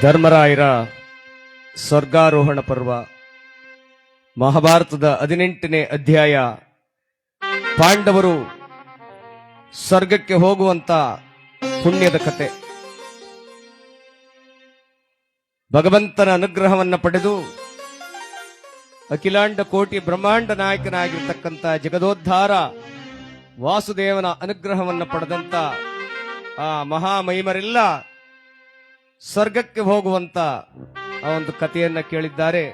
ಧರ್ಮರಾಯರ ಸ್ವರ್ಗಾರೋಹಣ ಪರ್ವ, ಮಹಾಭಾರತದ ಹದಿನೆಂಟನೇ ಅಧ್ಯಾಯ. ಪಾಂಡವರು ಸ್ವರ್ಗಕ್ಕೆ ಹೋಗುವಂತ ಪುಣ್ಯದ ಕತೆ. ಭಗವಂತನ ಅನುಗ್ರಹವನ್ನ ಪಡೆದು ಅಖಿಲಾಂಡ ಕೋಟಿ ಬ್ರಹ್ಮಾಂಡ ನಾಯಕನಾಗಿರ್ತಕ್ಕಂಥ ಜಗದೋದ್ಧಾರ ವಾಸುದೇವನ ಅನುಗ್ರಹವನ್ನ ಪಡೆದಂತ ಆ ಮಹಾಮಹಿಮರೆಲ್ಲ ಸ್ವರ್ಗಕ್ಕೆ ಹೋಗುವಂತ ಆ ಒಂದು ಕಥೆಯನ್ನ ಕೇಳಿದ್ದಾರೆ.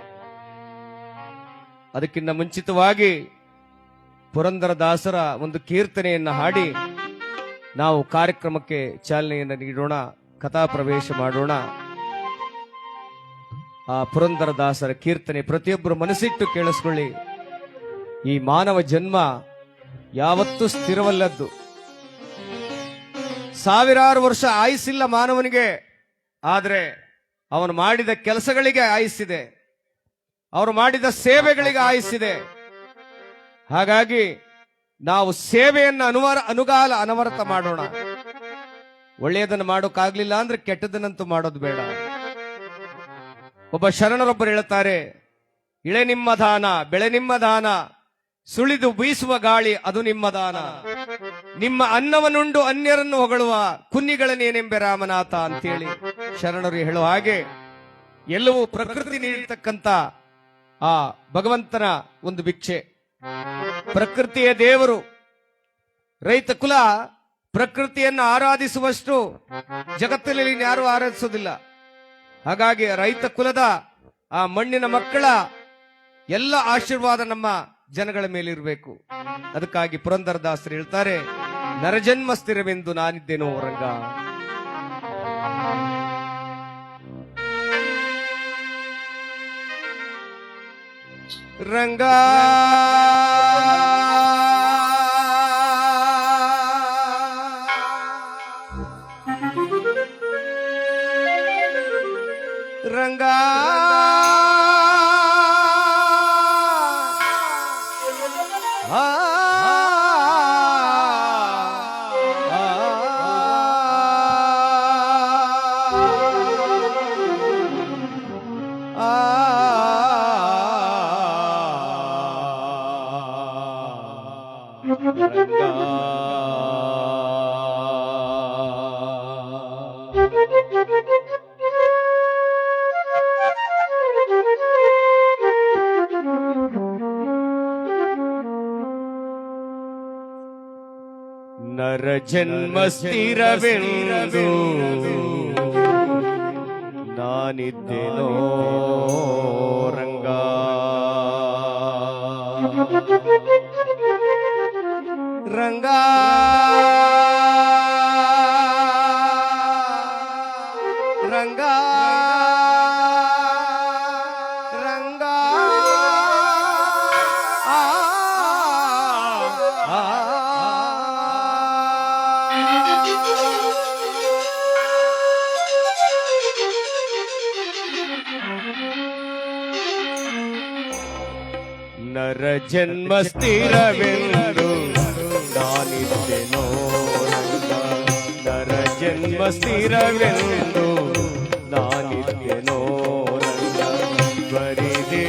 ಅದಕ್ಕಿಂತ ಮುಂಚಿತವಾಗಿ ಪುರಂದರದಾಸರ ಒಂದು ಕೀರ್ತನೆಯನ್ನ ಹಾಡಿ ನಾವು ಕಾರ್ಯಕ್ರಮಕ್ಕೆ ಚಾಲನೆಯನ್ನು ನೀಡೋಣ, ಕಥಾ ಪ್ರವೇಶ ಮಾಡೋಣ. ಆ ಪುರಂದರದಾಸರ ಕೀರ್ತನೆ ಪ್ರತಿಯೊಬ್ಬರು ಮನಸ್ಸಿಟ್ಟು ಕೇಳಿಸ್ಕೊಳ್ಳಿ. ಈ ಮಾನವ ಜನ್ಮ ಯಾವತ್ತೂ ಸ್ಥಿರವಲ್ಲದ್ದು. ಸಾವಿರಾರು ವರ್ಷ ಆಯುಸ್ಸಿಲ್ಲ ಮಾನವನಿಗೆ, ಆದರೆ ಅವನು ಮಾಡಿದ ಕೆಲಸಗಳಿಗೆ ಆಯಿಸಿದೆ ಅವರು ಮಾಡಿದ ಸೇವೆಗಳಿಗೆ ಆಯಿಸಿದೆ ಹಾಗಾಗಿ ನಾವು ಸೇವೆಯನ್ನು ಅನುವರ, ಅನುಗಾಲ ಅನವರತ ಮಾಡೋಣ. ಒಳ್ಳೆಯದನ್ನು ಮಾಡೋಕ್ಕಾಗ್ಲಿಲ್ಲ ಅಂದ್ರೆ ಕೆಟ್ಟದನ್ನಂತೂ ಮಾಡೋದು ಬೇಡ. ಒಬ್ಬ ಶರಣರೊಬ್ಬರು ಹೇಳುತ್ತಾರೆ, ಇಳೆ ನಿಮ್ಮ ದಾನ, ಬೆಳೆ ನಿಮ್ಮ ದಾನ, ಸುಳಿದು ಬೀಸುವ ಗಾಳಿ ಅದು ನಿಮ್ಮ ದಾನ. ನಿಮ್ಮ ಅನ್ನವನ್ನುಂಡು ಅನ್ಯರನ್ನು ಹೊಗಳುವ ಕುನ್ನಿಗಳನ್ನೇನೆಂಬೆ ರಾಮನಾಥ ಅಂತೇಳಿ ಶರಣರು ಹೇಳುವ ಹಾಗೆ ಎಲ್ಲವೂ ಪ್ರಕೃತಿ ನೀಡಿರ್ತಕ್ಕಂಥ ಆ ಭಗವಂತನ ಒಂದು ಭಿಕ್ಷೆ. ಪ್ರಕೃತಿಯ ದೇವರು ರೈತ ಕುಲ ಪ್ರಕೃತಿಯನ್ನು ಆರಾಧಿಸುವಷ್ಟು ಜಗತ್ತಿನಲ್ಲಿ ಯಾರು ಆರಾಧಿಸೋದಿಲ್ಲ ಹಾಗಾಗಿ ರೈತ ಕುಲದ ಆ ಮಣ್ಣಿನ ಮಕ್ಕಳ ಎಲ್ಲ ಆಶೀರ್ವಾದ ನಮ್ಮ ಜನಗಳ ಮೇಲಿರಬೇಕು. ಅದಕ್ಕಾಗಿ ಪುರಂದರದಾಸರು ಹೇಳ್ತಾರೆ ನರಜನ್ಮ ಸ್ಥಿರವೆಂದು ನಾನಿದ್ದೇನೋ ರಂಗ ರಂಗ. ನರ ಜನ್ಮ ಸ್ಥಿರವೆಂದು ನಾನಿದ್ದೇನೋ ರಂಗ ರಂಗ ರಂಗ ರಂಗ ಆ, ಆ, ನರ ಜನ್ಮ ಸ್ಥಿರವೆಂದು ನಾನಿದ್ದೆನೋ ಬರಿದೆ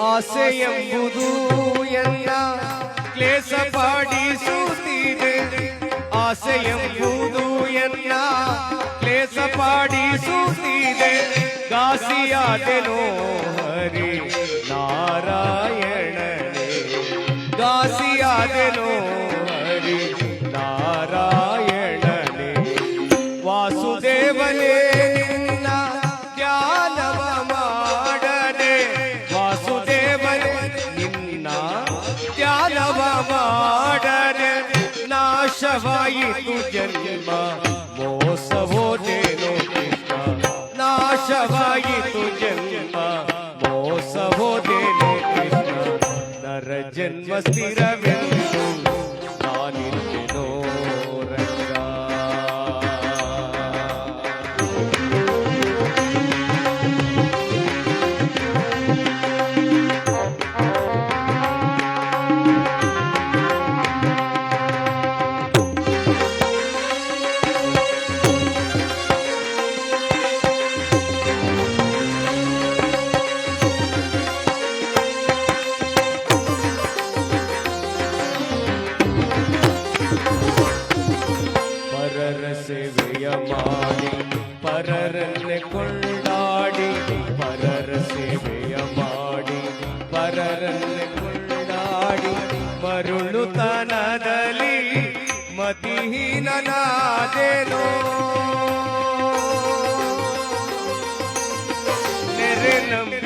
ಆಸೆ ಎಂಬುದು ಎನ್ನ ಕ್ಲೇಶ ಪಾಡಿಸುತ್ತಿದೆ. ಆಸೆ ಎಂಬುದು ಎನ್ನ ಕ್ಲೇಶ ಪಾಡಿಸುತ್ತಿದೆ. ಗಾಸಿಯಾದೆನೋ ಹರಿ. ನಾಶವಾಯಿತು ಜನ್ಮ ಮೋಸವೋದೇನೋ ಕೃಷ್ಣ ನಾಶವಾಯಿತು ಜನ್ಮ ಮೋಸವೋದೇನೋ ಕೃಷ್ಣ ನರ ಜನ್ಮ ಸ್ಥಿರವೆಂದು ನಾನಿರುವೆನೋ દેનો રે